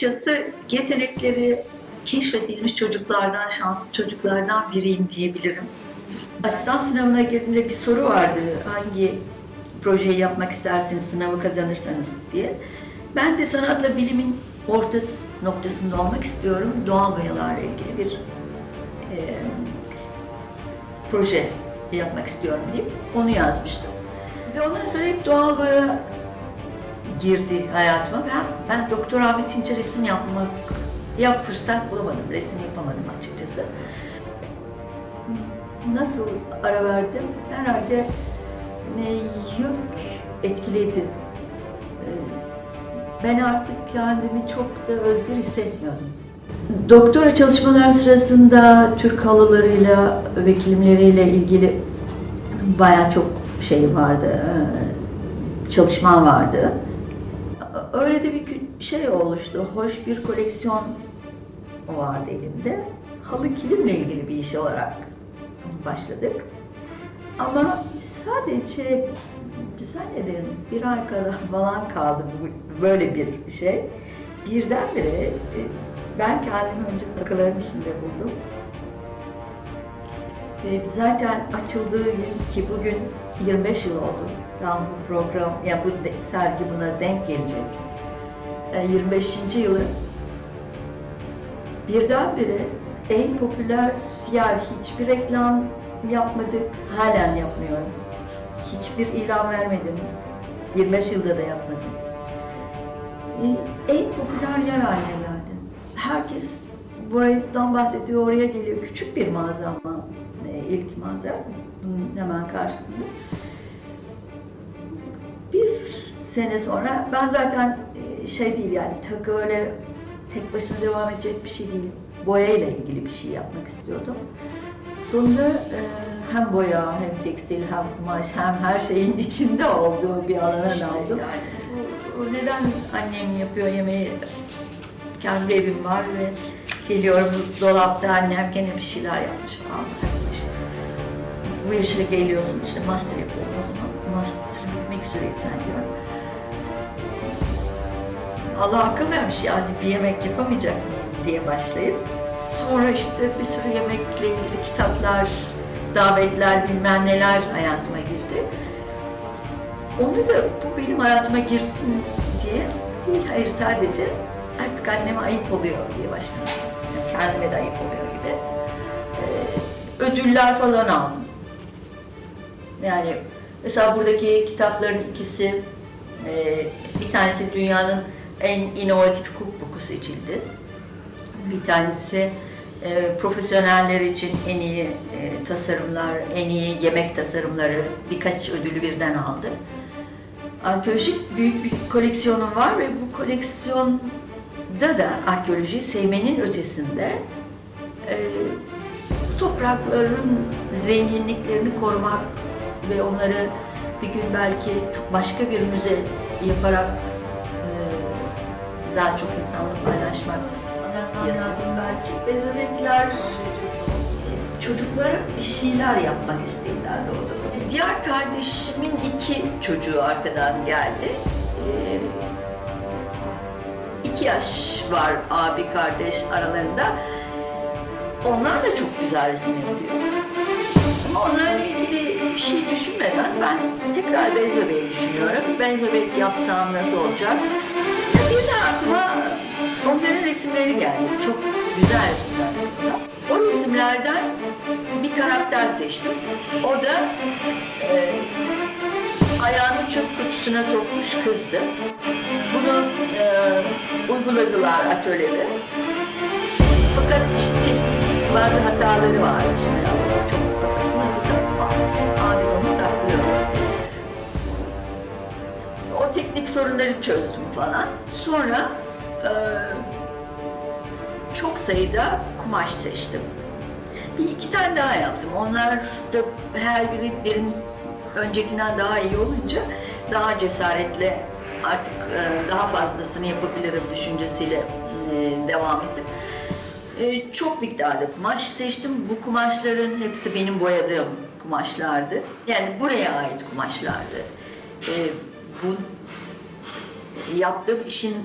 açıkçası yetenekleri keşfedilmiş çocuklardan, şanslı çocuklardan biriyim diyebilirim. Asistan sınavına girdiğimde bir soru vardı. Hangi projeyi yapmak istersiniz sınavı kazanırsanız diye. Ben de sanatla bilimin orta noktasında olmak istiyorum. Doğal boyalarla ilgili bir e, proje yapmak istiyorum diye onu yazmıştım. Ve ondan sonra hep doğal boya girdi hayatıma. Ben, ben doktora bitince resim yapmak ya fırsat bulamadım, resim yapamadım açıkçası. Nasıl ara verdim? Herhalde ne yük etkiledi. Ee, Ben artık kendimi çok da özgür hissetmiyordum. Doktora çalışmalarım sırasında Türk halılarıyla ve kilimleriyle ilgili bayağı çok şey vardı, çalışma vardı. Öyle de bir şey oluştu, hoş bir koleksiyon vardı elimde. Halı kilimle ilgili bir iş olarak başladık. Ama sadece zannederim bir ay kadar falan kaldı böyle bir şey. Birdenbire e, ben kendimi önce takıların içinde buldum. Ve zaten açıldığı gün ki bugün 25 yıl oldu. Tam bu program, ya bu sergi buna denk gelecek. E, 25. yılı birdenbire en popüler yer hiçbir reklam yapmadık. Halen yapmıyorum. Hiçbir ilan vermedim. 25 yılda da yapmadım. E, En popüler yer haline geldi. Herkes buradan bahsediyor, oraya geliyor. Küçük bir mağaza ama ilk mağaza bunun hemen karşısında. Bir sene sonra ben zaten e, şey değil yani takı öyle tek başına devam edecek bir şey değil. Boya ile ilgili bir şey yapmak istiyordum. Sonunda e, hem boya hem tekstil hem kumaş hem her şeyin içinde olduğu bir alana daldım. Yani neden annem yapıyor yemeği kendi evim var ve geliyorum dolapta annem gene bir şeyler yapmış falan. Bu yaşına geliyorsun işte master yapıyorum o zaman. Master bitmek üzereydi sen diyorum. Allah akıl vermiş yani bir yemek yapamayacak mıyım diye başlayıp sonra işte bir sürü yemekle ilgili kitaplar, davetler bilmem neler hayatıma girdi. Onu da bu benim hayatıma girsin diye değil, hayır sadece artık anneme ayıp oluyor diye başlamıştım. Yani kendime de ayıp oluyor gibi. Ee, ödüller falan aldım. Yani mesela buradaki kitapların ikisi, e, bir tanesi dünyanın en inovatif cookbook'u seçildi. Bir tanesi e, profesyoneller için en iyi e, tasarımlar, en iyi yemek tasarımları birkaç ödülü birden aldı. Arkeolojik büyük bir koleksiyonum var ve bu koleksiyonda da arkeolojiyi sevmenin ötesinde e, toprakların zenginliklerini korumak ve onları bir gün belki başka bir müze yaparak e, daha çok insanla paylaşmak, anlatmam lazım belki. Bezorekler e, çocuklara bir şeyler yapmak isteğinden doğdu. Diğer kardeşimin iki çocuğu arkadan geldi. E, iki yaş var abi kardeş aralarında. Onlar da çok güzel resim yapıyor. Ama onlarla ilgili bir şey düşünmeden ben tekrar bez bebeği düşünüyorum. Bez bebek yapsam nasıl olacak? Ya birden aklıma onların resimleri geldi. Çok güzel resimler. O resimlerden bir karakter seçtim. O da e, ayağını çöp kutusuna sokmuş kızdı. Bunu e, uyguladılar atölyede. Fakat işte bazı hataları var. Şimdi mesela çok. Ama biz onu saklıyoruz. O teknik sorunları çözdüm falan. Sonra e, çok sayıda kumaş seçtim. Bir iki tane daha yaptım. Onlar da her biri birin öncekinden daha iyi olunca daha cesaretle artık e, daha fazlasını yapabilirim düşüncesiyle e, devam ettim. E, çok miktarda kumaş seçtim. Bu kumaşların hepsi benim boyadığım kumaşlardı. Yani buraya ait kumaşlardı. E, bu yaptığım işin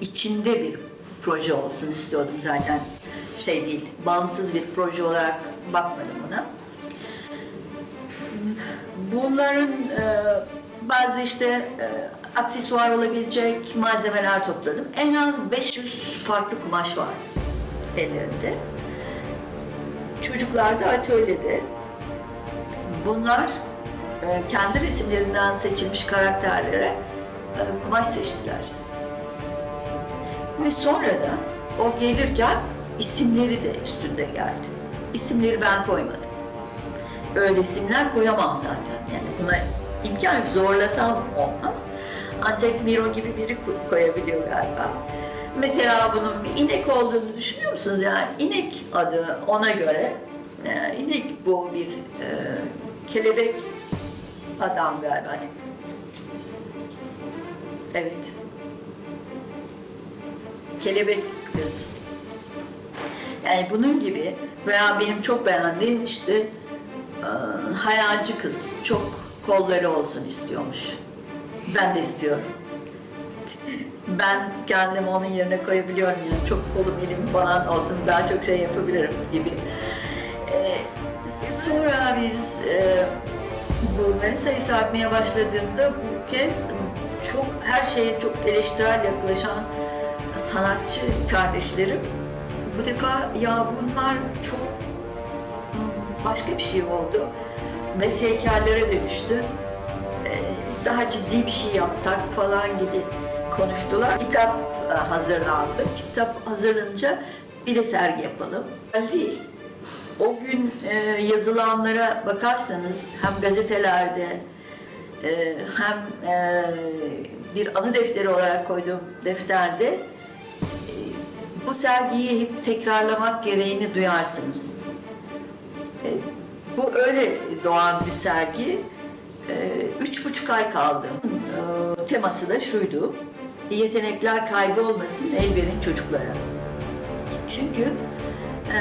içinde bir proje olsun istiyordum zaten. Şey değil, bağımsız bir proje olarak bakmadım ona. Bunların e, bazı işte e, aksesuar olabilecek malzemeler topladım. En az 500 farklı kumaş vardı ellerinde. Çocuklar da atölyede. Bunlar e, kendi resimlerinden seçilmiş karakterlere e, kumaş seçtiler. Ve sonra da o gelirken isimleri de üstünde geldi. İsimleri ben koymadım. Öyle isimler koyamam zaten. Yani buna imkan yok. Zorlasam olmaz. Ancak Miro gibi biri ko- koyabiliyor galiba. Mesela bunun bir inek olduğunu düşünüyor musunuz? Yani inek adı ona göre. E, inek bu bir e, kelebek adam galiba. Evet. Kelebek kız. Yani bunun gibi veya benim çok beğendiğim işte e, hayalci kız çok kolları olsun istiyormuş. Ben de istiyorum. Ben kendimi onun yerine koyabiliyorum yani çok kolum elim falan olsun daha çok şey yapabilirim gibi. E, sonra biz e, bunların sayısı artmaya başladığında bu kez çok her şeye çok eleştirel yaklaşan sanatçı kardeşlerim bu defa ya bunlar çok hmm, başka bir şey oldu. Veseykarlara dönüştü. Ee, Daha ciddi bir şey yapsak falan gibi konuştular. Kitap e, hazırlandı. Kitap hazırlanınca bir de sergi yapalım. Değil. O gün e, yazılanlara bakarsanız hem gazetelerde e, hem e, bir anı defteri olarak koyduğum defterde e, bu sergiyi hep tekrarlamak gereğini duyarsınız. E, bu öyle doğan bir sergi. E, üç buçuk ay kaldı. E, teması da şuydu. Yetenekler kaybolmasın, el verin çocuklara. Çünkü e,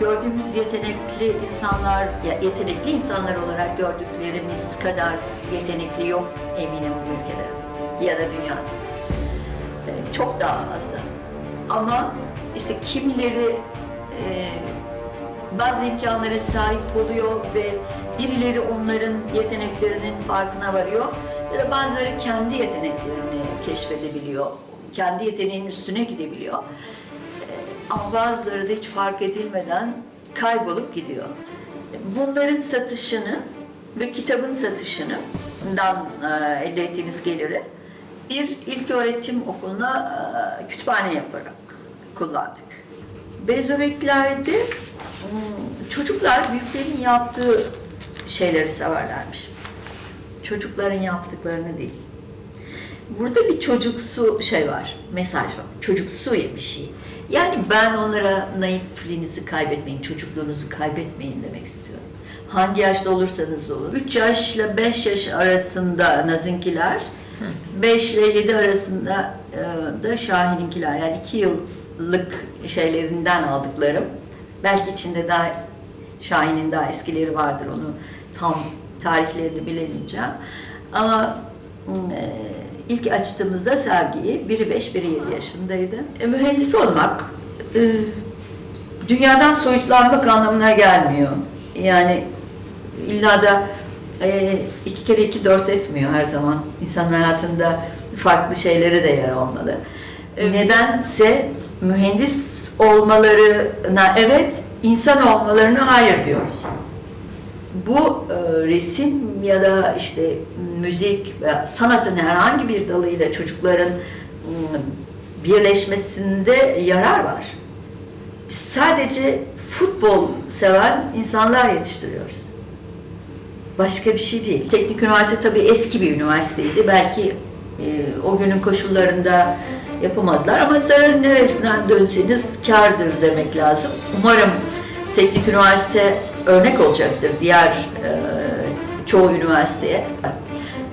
gördüğümüz yetenekli insanlar, ya yetenekli insanlar olarak gördüklerimiz kadar yetenekli yok eminim bu ülkede ya da dünyada. Ee, Çok daha fazla. Ama işte kimileri e, bazı imkanlara sahip oluyor ve birileri onların yeteneklerinin farkına varıyor ya da bazıları kendi yeteneklerini keşfedebiliyor, kendi yeteneğinin üstüne gidebiliyor. Ama bazıları da hiç fark edilmeden kaybolup gidiyor. Bunların satışını ve kitabın satışını bundan e, elde ettiğimiz geliri bir ilk öğretim okuluna e, kütüphane yaparak kullandık. Bez bebeklerde hmm, çocuklar büyüklerin yaptığı şeyleri severlermiş. Çocukların yaptıklarını değil. Burada bir çocuksu şey var, mesaj var. Çocuksu bir şey. Yani ben onlara naifliğinizi kaybetmeyin, çocukluğunuzu kaybetmeyin demek istiyorum. Hangi yaşta olursanız olun. 3 yaşla 5 yaş arasında Nazinkiler, 5 ile 7 arasında e, da Şahin'inkiler. Yani 2 yıllık şeylerinden aldıklarım. Belki içinde daha Şahin'in daha eskileri vardır onu tam tarihlerini bilemeyeceğim. Ama e, ilk açtığımızda sergiyi biri 5, biri 7 yaşındaydı. E, mühendis olmak e, dünyadan soyutlanmak anlamına gelmiyor. Yani illa da e, iki kere iki dört etmiyor her zaman. İnsan hayatında farklı şeylere de yer olmalı. E, Nedense mühendis olmalarına evet, insan olmalarına hayır diyoruz bu e, resim ya da işte müzik sanatın herhangi bir dalıyla çocukların m, birleşmesinde yarar var. Biz sadece futbol seven insanlar yetiştiriyoruz. Başka bir şey değil. Teknik üniversite tabii eski bir üniversiteydi. Belki e, o günün koşullarında yapamadılar ama zararın neresinden dönseniz kardır demek lazım. Umarım teknik üniversite örnek olacaktır diğer e, çoğu üniversiteye.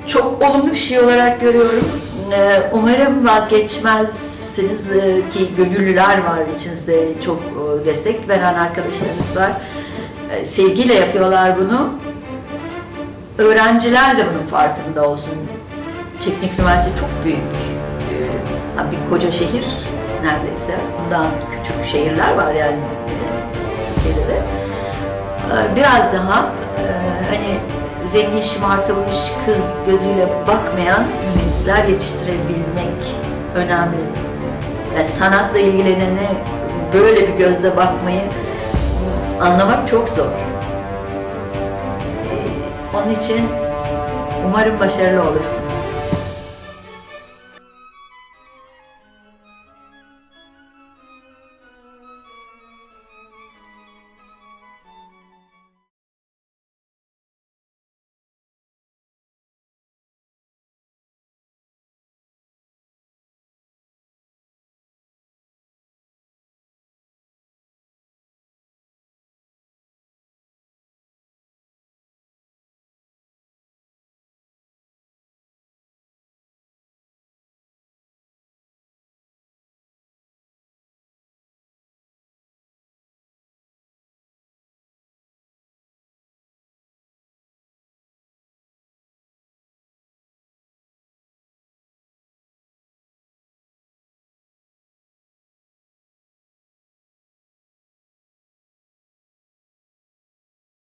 Çok olumlu bir şey olarak görüyorum. E, umarım vazgeçmezsiniz e, ki gönüllüler var içinizde çok e, destek veren arkadaşlarınız var. E, sevgiyle yapıyorlar bunu. Öğrenciler de bunun farkında olsun. Teknik üniversite çok büyük. Bir koca şehir neredeyse. Bundan küçük şehirler var yani Türkiye'de de. Ee, Biraz daha hani zengin şımartılmış kız gözüyle bakmayan mühendisler yetiştirebilmek önemli. Yani sanatla ilgilenene böyle bir gözle bakmayı anlamak çok zor. Ee, Onun için umarım başarılı olursunuz.